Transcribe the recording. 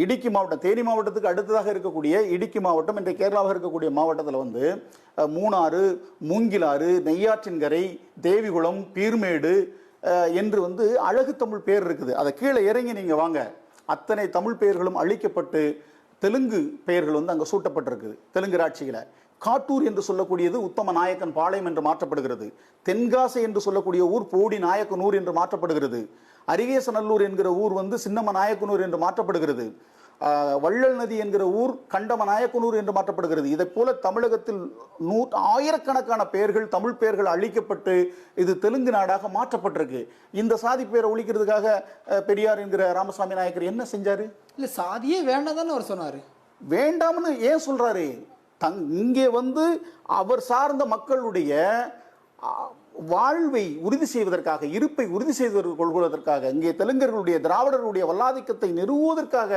இடுக்கி மாவட்டம் தேனி மாவட்டத்துக்கு அடுத்ததாக இருக்கக்கூடிய இடுக்கி மாவட்டம் இன்றைய கேரளாவாக இருக்கக்கூடிய மாவட்டத்தில் வந்து மூணாறு மூங்கிலாறு நெய்யாற்றின்கரை தேவிகுளம் பீர்மேடு என்று வந்து அழகு தமிழ் பேர் இருக்குது. அதை கீழே இறங்கி நீங்கள் வாங்க. அத்தனை தமிழ் பெயர்களும் அழிக்கப்பட்டு தெலுங்கு பெயர்கள் வந்து அங்கே சூட்டப்பட்டிருக்குது தெலுங்கு ராட்சியில். காட்டூர் என்று சொல்லக்கூடியது உத்தம நாயக்கன் பாளையம் என்று மாற்றப்படுகிறது. தென்காசி என்று சொல்லக்கூடிய ஊர் போடி நாயக்கனூர் என்று மாற்றப்படுகிறது. அரிகேசநல்லூர் என்கிற ஊர் வந்து சின்னம நாயக்கனூர் என்று மாற்றப்படுகிறது. வள்ளல் நதி என்கிற ஊர் கண்டம நாயக்கனூர் என்று மாற்றப்படுகிறது. இதைப் போல தமிழகத்தில் நூ ஆயிரக்கணக்கான பெயர்கள் தமிழ் பெயர்கள் அழிக்கப்பட்டு இது தெலுங்கு நாடாக மாற்றப்பட்டிருக்கு. இந்த சாதி பெயரை ஒழிக்கிறதுக்காக பெரியார் என்கிற ராமசாமி நாயக்கர் என்ன செஞ்சாரு? இல்ல சாதியே வேண்டாம் தானே அவர் சொன்னாரு. வேண்டாம்னு ஏன் சொல்றாரு? தங் இங்கே வந்து அவர் சார்ந்த மக்களுடைய வாழ்வை உறுதி செய்வதற்காக இருப்பை உறுதி செய்து கொள்வதற்காக இங்கே தெலுங்கர்களுடைய திராவிடர்களுடைய வல்லாதிக்கத்தை நிறுவுவதற்காக